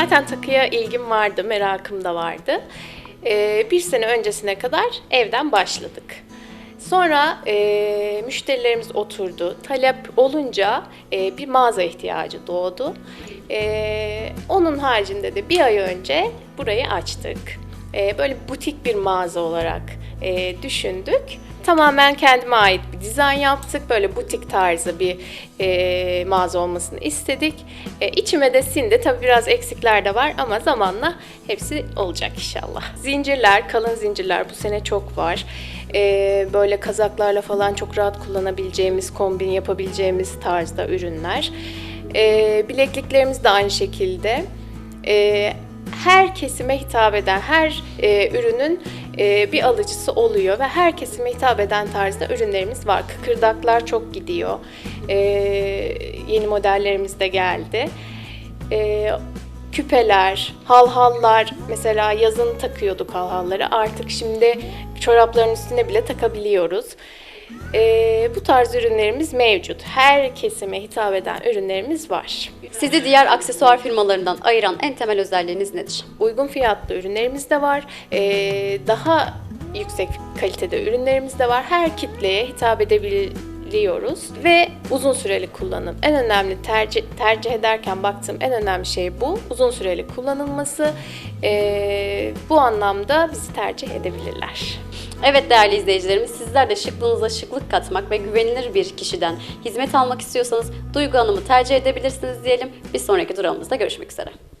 zaten takıya ilgim vardı, merakım da vardı. Ee, bir sene öncesine kadar evden başladık. Sonra e, müşterilerimiz oturdu. Talep olunca e, bir mağaza ihtiyacı doğdu. E, onun haricinde de bir ay önce burayı açtık. E, böyle butik bir mağaza olarak e, düşündük. Tamamen kendime ait dizayn yaptık. Böyle butik tarzı bir e, mağaza olmasını istedik. E, içime de sindi. Tabii biraz eksikler de var ama zamanla hepsi olacak inşallah. Zincirler, kalın zincirler bu sene çok var. E, böyle kazaklarla falan çok rahat kullanabileceğimiz, kombin yapabileceğimiz tarzda ürünler. E, bilekliklerimiz de aynı şekilde. E, her kesime hitap eden, her e, ürünün bir alıcısı oluyor ve her kesime hitap eden tarzda ürünlerimiz var. Kıkırdaklar çok gidiyor. E, yeni modellerimiz de geldi. E, küpeler, halhallar, mesela yazın takıyorduk halhalları. Artık şimdi çorapların üstüne bile takabiliyoruz. E, bu tarz ürünlerimiz mevcut. Her kesime hitap eden ürünlerimiz var. Sizi diğer aksesuar firmalarından ayıran en temel özelliğiniz nedir? Uygun fiyatlı ürünlerimiz de var. Ee, daha yüksek kalitede ürünlerimiz de var. Her kitleye hitap edebiliyoruz ve uzun süreli kullanım. En önemli tercih tercih ederken baktığım en önemli şey bu. Uzun süreli kullanılması. Ee, bu anlamda bizi tercih edebilirler. Evet değerli izleyicilerimiz sizler de şıklığınıza şıklık katmak ve güvenilir bir kişiden hizmet almak istiyorsanız Duygu Hanım'ı tercih edebilirsiniz diyelim. Bir sonraki durağımızda görüşmek üzere.